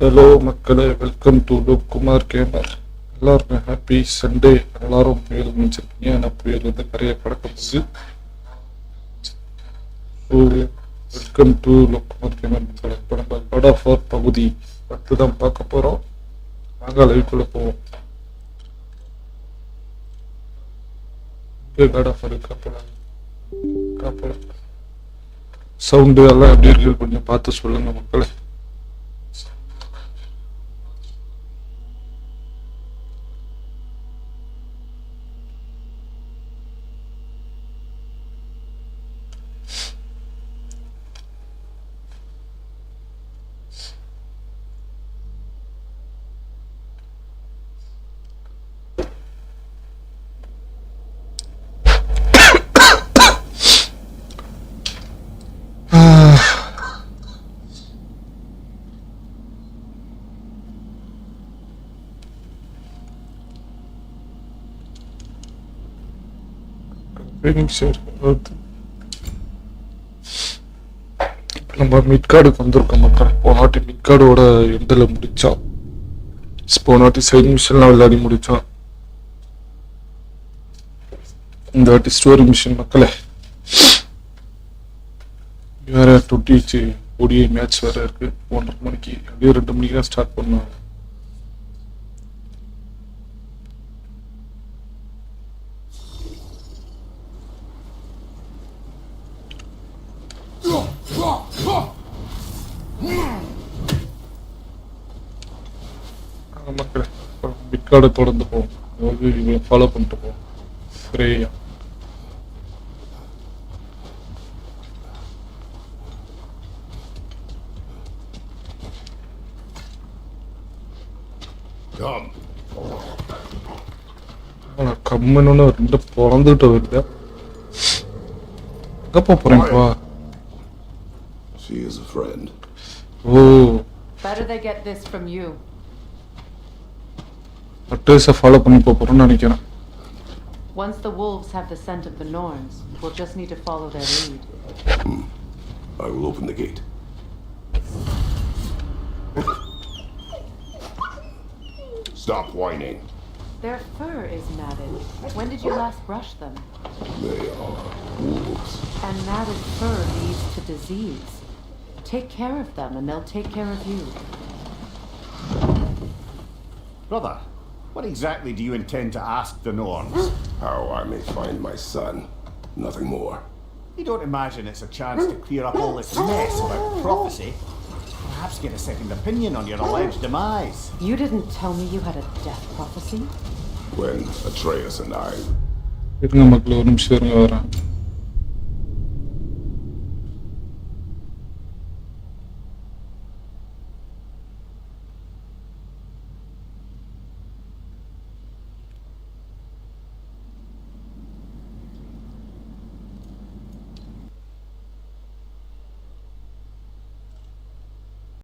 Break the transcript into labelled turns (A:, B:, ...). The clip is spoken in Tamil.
A: ஹலோ மக்களே welcome to look Kumar gamer எல்லாருமே ஹாப்பி சண்டே எல்லாரும் புயல் முடிச்சிருக்கீங்க ஆனால் புயல் வந்து கரையை கடக்க welcome to look Kumar gamer இப்போ நம்ம காட் ஃபோர் பகுதி பத்து தான் பார்க்க போகிறோம் வாங்க லைவ்க்குள்ளே போவோம். இங்கே காட் காப்பலாம் காப்பலாம் சவுண்டு எல்லாம் எப்படி இருக்கு கொஞ்சம் பார்த்து சொல்லுங்க மக்களே. ட்ரைனிங் சார் நம்ம மிட்கார்டுக்கு வந்திருக்கோம் மக்கள். போன வாட்டி மிட்கார்டோட எண்டில் முடித்தோம் போன வாட்டி சைட் விளையாடி முடித்தோம் இந்த வாட்டி ஸ்டோரி மிஷின் மக்களே. வேற டுவெண்ட்டி ஓடிஐ மேட்ச் வேற இருக்கு. ஒன்றரை மணிக்கு அப்படியே ரெண்டு மணிக்கு தான் ஸ்டார்ட் பண்ணுவாங்க மக்களே பிட்கார்டை தொடர்ந்து போவோம். அதாவது இவங்களை ஃபாலோ பண்ணிட்டு போவோம். ஃப்ரேயா. கம்முன்னு ரெண்டு பிறந்துட்டு வருது. எங்க போக போறீங்கப்பா
B: She is a friend.
A: O
C: Better they get this from you.
A: அட்ரஸை ஃபாலோ பண்ணி போக போறோம்னு நினைக்கிறேன்
C: Once the wolves have the scent of the Norns, we'll just need to follow their lead.
B: I will open the gate. Stop whining.
C: Their fur is matted. When did you last brush them?
B: They are wolves.
C: And matted fur leads to disease. Take care of them and they'll take care of you.
D: Brother, what exactly do you intend to ask the Norns?
B: How I may find my son. Nothing more.
D: You don't imagine it's a chance to clear up all this mess about prophecy? Perhaps get a second opinion on your alleged demise.
C: You didn't tell me you had a death prophecy?
B: When Atreus and I